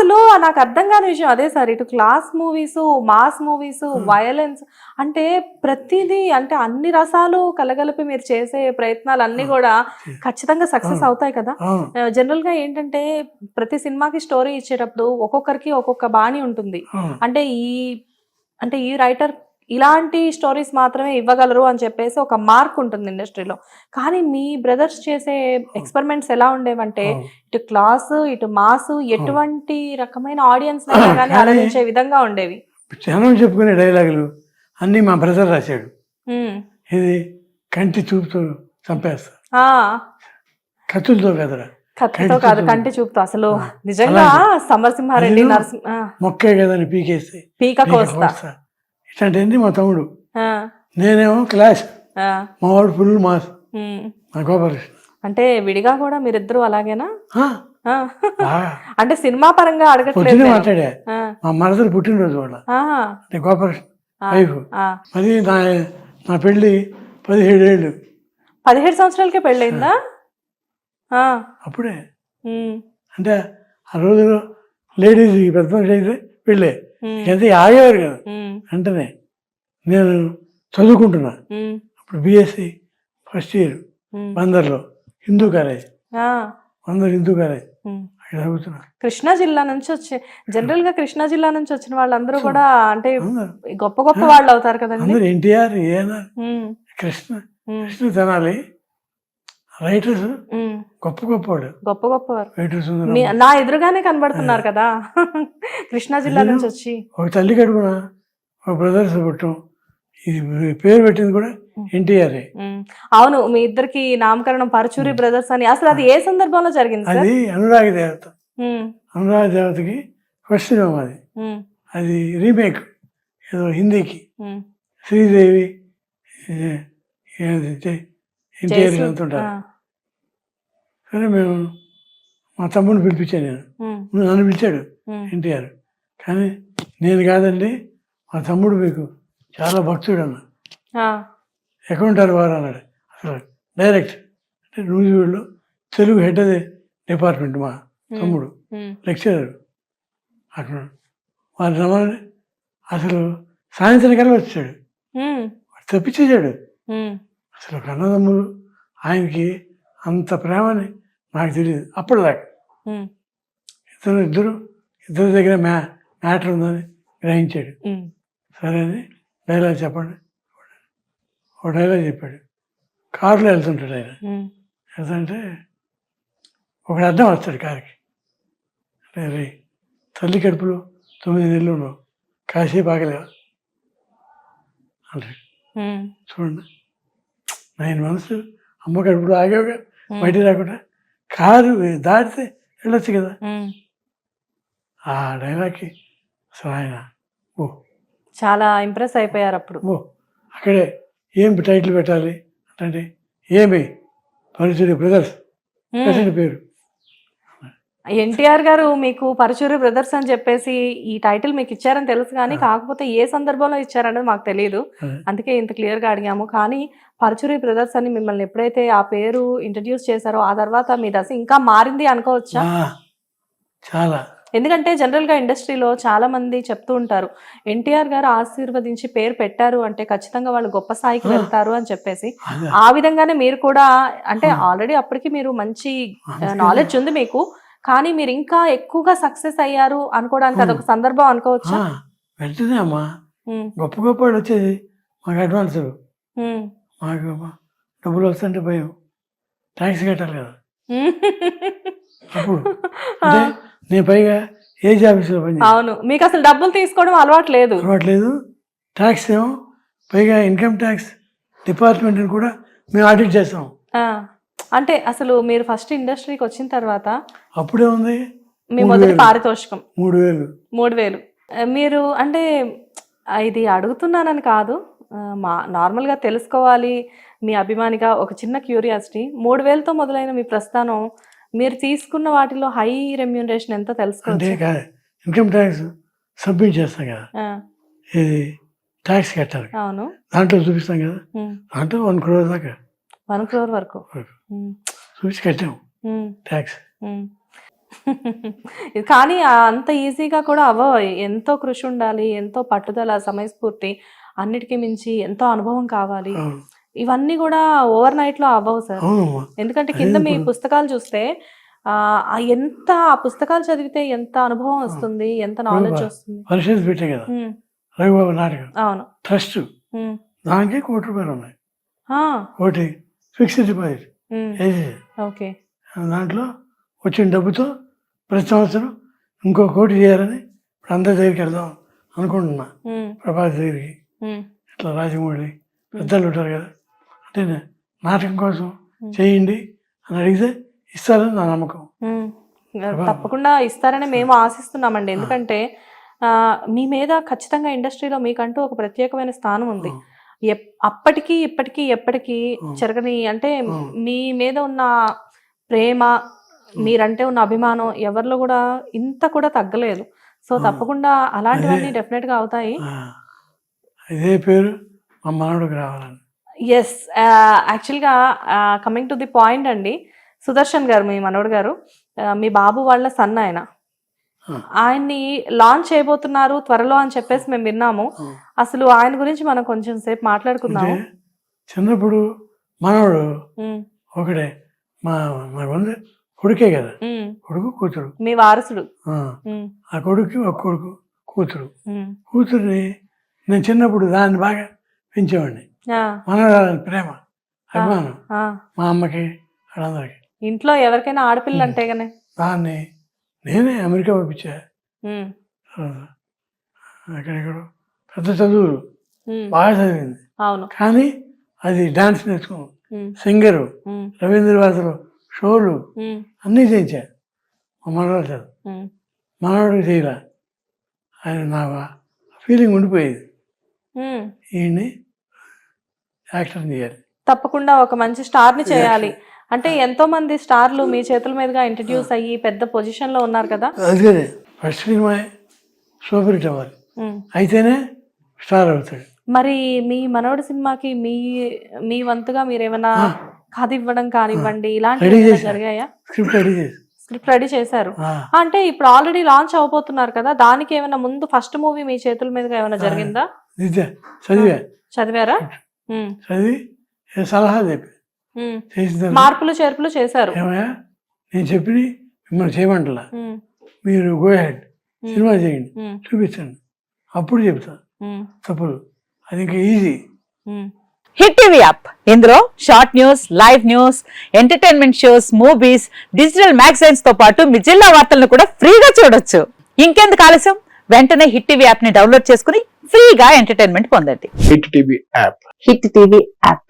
అసలు నాకు అర్థం కాని విషయం అదే సార్. ఇటు class movies mass movies violence అంటే ప్రతిదీ అంటే అన్ని రసాలు కలగలిపి మీరు చేసే ప్రయత్నాలు అన్ని కూడా ఖచ్చితంగా సక్సెస్ అవుతాయి కదా. జనరల్గా ఏంటంటే ప్రతి సినిమాకి స్టోరీ ఇచ్చేటప్పుడు ఒక్కొక్కరికి ఒక్కొక్క బాణి ఉంటుంది. అంటే ఈ అంటే ఈ రైటర్ ఇలాంటి స్టోరీస్ మాత్రమే ఇవ్వగలరు అని చెప్పేసి ఒక మార్క్ ఉంటుంది ఇండస్ట్రీలో. కానీ మీ బ్రదర్స్ చేసే ఎక్స్పెరిమెంట్స్ ఎలా ఉండేవంటే. ఇటు క్లాస్ ఇటు మాస్ ఎటువంటి రకమైన ఆడియన్స్ కానీ ఆలోచించే విధంగా ఉండేవి. జనం చెప్పుకునే డైలాగులు అన్నీ మా బ్రదర్ రాశాడు. ఇది కంటి చూపుతో చంపేస్తా. కత్తులతో కదరా. కత్తితో కాదు. కంటి చూపుతో. అసలు నిజంగా సమరసింహారెడ్డి నరసింహ మొక్కే కదని పీకేస్తే. పీక కోస్తా. ఇట్లాంటివన్నీ మా తమ్ముడు. నేనేమో క్లాస్. మా వాడు ఫుల్ మాస్. మా గోపాలకృష్ణ అంటే విడిగా కూడా మీరిద్దరు అలాగేనా? అంటే సినిమా పరంగా అడగట్లేదు. మాట్లాడా? మా మనసులు పుట్టినరోజు వాళ్ళ. అంటే గోపాలకృష్ణ వైఫ్. అది నా నా పెళ్ళి పదిహేడు ఏళ్ళు. పదిహేడు సంవత్సరాలకే పెళ్ళయిందా అప్పుడే. అంటే ఆ రోజులో లేడీస్ పెద్ద అయితే పెళ్ళే. ఉమ్, ఎంత ఆగేవారు కదా. వెంటనే నేను చదువుకుంటున్నా. ఉమ్, ఇప్పుడు బీఎస్సీ ఫస్ట్ ఇయర్. బందర్లో హిందూ కాలేజ్. బందర్ హిందూ కాలేజ్. కృష్ణా జిల్లా నుంచి వచ్చే జనరల్గా కృష్ణా జిల్లా నుంచి వచ్చిన వాళ్ళందరూ కూడా అంటే గొప్ప గొప్ప వాళ్ళు అవుతారు కదండి. ఎన్టీఆర్ ఉమ్, కృష్ణ కృష్ణ తినాలి రైటర్స్. గొప్ప గొప్పవాడు. గొప్ప గొప్పవారు. రైటర్ సుందరం మీ నా ఎదురుగానే కనబడుతున్నారు కదా. కృష్ణా జిల్లా నుంచి వచ్చి. ఒక తల్లి కడుపున ఒక బ్రదర్స్ పుట్టం. ఇది పేరు పెట్టింది కూడా ఎన్టీఆరే. అవును మీ ఇద్దరికి నామకరణం పరచూరి బ్రదర్స్ అని. అసలు అది ఏ సందర్భంలో జరిగింది అది అనురాగ దేవత. అనురాగ దేవతకి ఫస్ట్ సినిమా అది. అది రీమేక్. ఏదో హిందీకి. శ్రీదేవి ఎన్టీఆర్ వెళ్తుంటారు సరే మేము మా తమ్ముడిని పిలిపించాను నేను. నన్ను పిలిచాడు ఎన్టీఆర్. కానీ నేను కాదండి మా తమ్ముడు మీకు చాలా భక్తుడు అన్న. ఎక్కడ ఉంటారు వారు అన్నాడు. అసలు డైరెక్ట్ అంటే నూజివీడులో తెలుగు హెడ్ అదే డిపార్ట్మెంట్ మా తమ్ముడు లెక్చరర్. అక్కడ వారి రమ్మని అసలు సాయంత్రం కల్లా వచ్చాడు. తప్పించేశాడు. అసలు కన్నదమ్ములు ఆయనకి అంత ప్రేమని నాకు తెలియదు. అప్పటిదాకా ఇద్దరు ఇద్దరు ఇద్దరి దగ్గర మ్యా మ్యాటర్ ఉందని గ్రహించాడు. సరే అని డైలాగ్ చెప్పండి. ఒక డైలాగ్ చెప్పాడు. కారులో వెళ్తుంటాడు ఆయన. వెళ్తుంటే ఒకడు అడ్డం వస్తాడు కారుకి. రే తల్లి కడుపులో తొమ్మిది నెలలు ఉన్నావు. కాసేపు ఆగలేవా? అంటాడు. చూడండి. నైన్ మంత్స్ అమ్మ కడుపులో ఆగావుగా. బయట రాకుండా కారు దాటితే వెళ్ళొచ్చు కదా. ఆ డైలాగ్కి అసలు ఆయన ఓ. చాలా ఇంప్రెస్ అయిపోయారు అప్పుడు. ఓ. అక్కడే ఏం టైటిల్ పెట్టాలి అంటే ఏమి? పరిచయ బ్రదర్స్. పేరు. ఎన్టీఆర్ గారు మీకు పరచూరి బ్రదర్స్ అని చెప్పేసి ఈ టైటిల్ మీకు ఇచ్చారని తెలుసు కానీ కాకపోతే ఏ సందర్భంలో ఇచ్చారనేది మాకు తెలియదు అదే. అందుకే ఇంత క్లియర్గా అడిగాము. కానీ పరచూరి బ్రదర్స్ అని మిమ్మల్ని ఎప్పుడైతే ఆ పేరు ఇంట్రడ్యూస్ చేశారో ఆ తర్వాత మీ దశ ఇంకా మారింది అనుకోవచ్చా? చాలా. ఎందుకంటే జనరల్గా ఇండస్ట్రీలో చాలా మంది చెప్తూ ఉంటారు ఎన్టీఆర్ గారు ఆశీర్వదించి పేరు పెట్టారు అంటే ఖచ్చితంగా వాళ్ళు గొప్ప స్థాయికి. వెళ్తారు అని చెప్పేసి. ఆ విధంగానే మీరు కూడా అంటే. ఆల్రెడీ అప్పటికి మీరు మంచి నాలెడ్జ్ ఉంది మీకు. కానీ మీరు ఇంకా ఎక్కువగా సక్సెస్ అయ్యారు అనుకోవడానికి అదొక సందర్భం అనుకోవచ్చా? వెంటనే అమ్మా. గొప్ప గొప్ప వచ్చేది మాకు అడ్వాన్స్ మాకు డబ్బులు వస్తుంటే భయం. ట్యాక్స్ కట్టాలి కదా. అప్పుడు. నేను పైగా ఏజ్ ఆఫీసులో పని అవును. మీకు అసలు డబ్బులు తీసుకోవడం అలవాటు లేదు. అలవాట్లేదు ట్యాక్స్ ఏమో పైగా ఇన్కమ్ ట్యాక్స్ డిపార్ట్మెంట్ని కూడా మేము ఆడిట్ చేస్తాం. అంటే అసలు మీరు ఫస్ట్ ఇండస్ట్రీకి వచ్చిన తర్వాత అప్పుడే ఉంది. మీ మొదటి. పారితోషికం. మూడు వేలు. మూడు వేలు. మీరు అంటే ఇది అడుగుతున్నానని కాదు. మా నార్మల్గా తెలుసుకోవాలి. మీ అభిమానిగా ఒక చిన్న క్యూరియాసిటీ. మూడు వేలతో మొదలైన మీ ప్రస్థానం మీరు తీసుకున్న వాటిలో హై రెమ్యూనరేషన్ ఎంతో కా- ఇన్కమ్ ట్యాక్స్ సబ్మిట్ చేస్తాం కదా ఇది ట్యాక్స్ కట్టాలి. అవును. దాంట్లో చూపిస్తాం కదా. దాంట్లో వన్ క్రోర్ దాకా. వన్ క్రోర్ వరకు. చూసి కట్టాం. ట్యాక్స్ కానీ అంత ఈజీగా కూడా అవ్వవు ఎంతో కృషి ఉండాలి ఎంతో పట్టుదల సమయస్ఫూర్తి అన్నిటికీ మించి ఎంతో అనుభవం కావాలి. ఇవన్నీ కూడా ఓవర్ నైట్లో అవ్వవు సార్. ఎందుకంటే కింద మీ పుస్తకాలు చూస్తే ఎంత ఆ పుస్తకాలు చదివితే ఎంత అనుభవం వస్తుంది ఎంత నాలెడ్జ్ వస్తుంది. పెట్టే కదా. రఘుబాబు నాటకం. అవును. ట్రస్ట్ దానికి కోటి రూపాయలు ఉన్నాయి. Fixed deposit. ఓకే. దాంట్లో వచ్చిన డబ్బుతో ప్రతి సంవత్సరం ఇంకో కోటి చేయాలని ఇప్పుడు అందరి దగ్గరికి వెళ్దాం అనుకుంటున్నా. ప్రభాస్ దగ్గరికి. ఇట్లా రాజమౌళి పెద్దలు ఉంటారు కదా. అంటే నాటకం కోసం చేయండి అని అడిగితే ఇస్తారని నా నమ్మకం. తప్పకుండా ఇస్తారని మేము ఆశిస్తున్నామండి. ఎందుకంటే మీ మీద ఖచ్చితంగా ఇండస్ట్రీలో మీకంటూ ఒక ప్రత్యేకమైన స్థానం ఉంది. అప్పటికి ఇప్పటికీ ఎప్పటికీ. చెరగని అంటే. మీ మీద ఉన్న ప్రేమ మీరంటే ఉన్న అభిమానం ఎవరిలో కూడా ఇంత కూడా తగ్గలేదు సో. తప్పకుండా అలాంటివన్నీ. డెఫినెట్గా అవుతాయి ఆ, ఇదే పేరు మా మనవడికి రావాలని ఎస్ యాక్చువల్గా కమింగ్ టు ది పాయింట్ అండి సుదర్శన్ గారు మీ మనోడు గారు మీ బాబు వాళ్ళ సన్ ఆయన. ఆయన్ని లాంచ్ చేయబోతున్నారు త్వరలో అని చెప్పేసి మేము విన్నాము. అసలు ఆయన గురించి మనం కొంచెం సేపు అంటే మాట్లాడుకుందాము చిన్నప్పుడు మనవడు ఒకడే. మా మా వంద కొడుకే కదా. కొడుకు కూతురు. మీ వారసుడు. ఆ, కొడుకు ఒక కొడుకు కూతురు. కూతుర్ని నేను చిన్నప్పుడు దాన్ని బాగా పెంచేవాడిని. మనవరాలని ప్రేమ అభిమానం. మా అమ్మకి వాళ్ళందరికీ. ఇంట్లో ఎవరికైనా ఆడపిల్ల అంటే గానే దాన్ని నేనే అమెరికా పంపించా. అక్కడెక్కడో పెద్ద చదువులు. బాగా చదివింది. కానీ అది డాన్స్ నేర్చుకున్నాం. ఉమ్, సింగరు రవీంద్రవాసులు షోలు అన్నీ చేయించా. మా మనవాడు చదువు. మనవాడికి చేయలే. ఆయన నా ఫీలింగ్ ఉండిపోయేది. ఈయన్ని యాక్టర్ చేయాలి. తప్పకుండా ఒక మంచి స్టార్ని చేయాలి అంటే ఎంతో మంది స్టార్లు మీ చేతుల మీదుగా ఇంట్రడ్యూస్ అయ్యి పెద్ద పొజిషన్లో ఉన్నారు కదా? అదే ఫస్ట్ సినిమా సూపర్ హిట్ అవ్వాలి. అయితేనే స్టార్ అవుతాడు. మరి మీ మనవడి సినిమాకి మీ మీ వంతుగా మీరు ఏమైనా. కథ ఇవ్వడం కానివ్వండి ఇలాంటివి చేశా. జరిగాయా? స్క్రిప్ట్ రెడీ చేసి స్క్రిప్ట్ రెడీ చేశారు. అంటే ఇప్పుడు ఆల్రెడీ లాంచ్ అవబోతున్నారు కదా దానికి ఏమైనా ముందు ఫస్ట్ మూవీ మీ చేతుల మీదుగా ఏమైనా జరిగిందా? చదివా. చదివారా? చదివి సలహా చెప్పి. చేసిన తర్వాత మార్పులు చేర్పులు చేశారు. ఏమయ్యా? నేను చెప్పి మిమ్మల్ని చేయమంటలా? మీరు గో హెడ్ సినిమా చేయండి చూపించండి. అప్పుడు చెప్తా. తప్పులు అది ఇంకా ఈజీ. Hit TV app. ఇందులో short news live news entertainment shows movies digital మ్యాగజైన్స్తో పాటు మీ జిల్లా వార్తలను కూడా ఫ్రీగా చూడొచ్చు. ఇంకెందుకు ఆలస్యం? వెంటనే హిట్ టీవీ యాప్ని డౌన్లోడ్ చేసుకుని ఫ్రీగా ఎంటర్టైన్మెంట్ పొందండి. Hit TV app. Hit TV app.